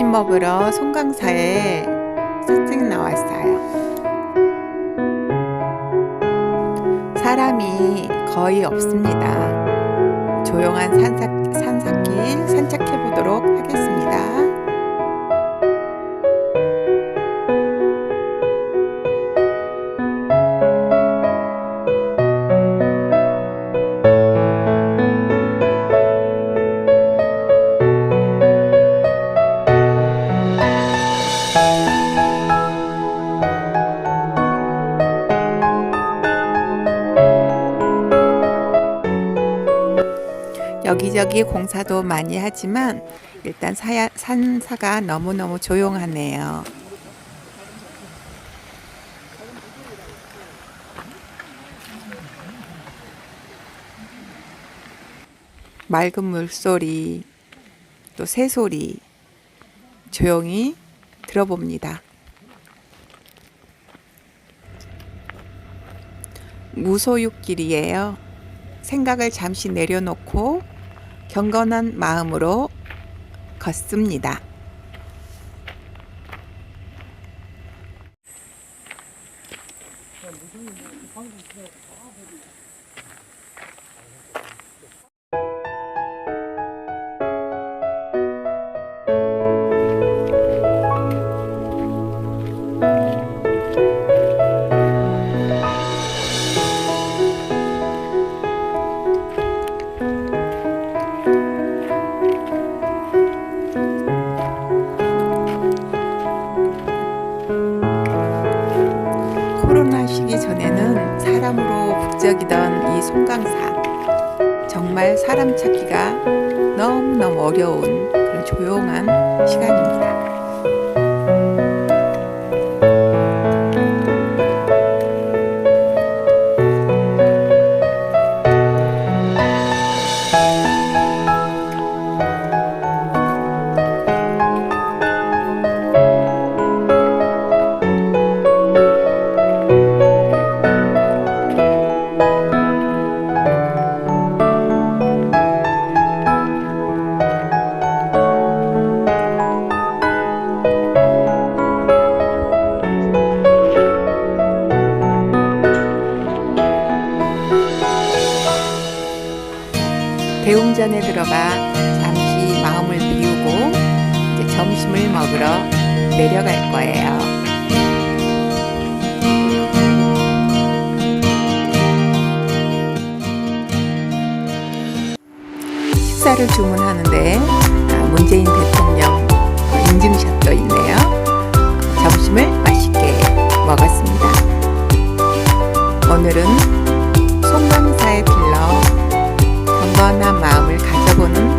먹으러 송강사에 산책 나왔어요. 사람이 거의 없습니다. 조용한 산사, 산사길 산책해 보도록 여기저기 공사도 많이 하지만 일단 사야, 산사가 너무너무 조용하네요. 맑은 물소리, 또 새소리, 조용히 들어봅니다. 무소유길이에요. 생각을 잠시 내려놓고 경건한 마음으로 걷습니다. 시기 전에는 사람으로 북적이던 이 송강사. 정말 사람 찾기가 너무너무 어려운 그런 조용한 시간입니다. 대전에 들어가 잠시 마음을 비우고 이제 점심을 먹으러 내려갈 거예요. 식사를 주문하는데 아, 문재인 대통령 인증샷도 있네요. 점심을 맛있게 먹었습니다. 오늘은 송강사의 빌라 선한 마음을 가져보는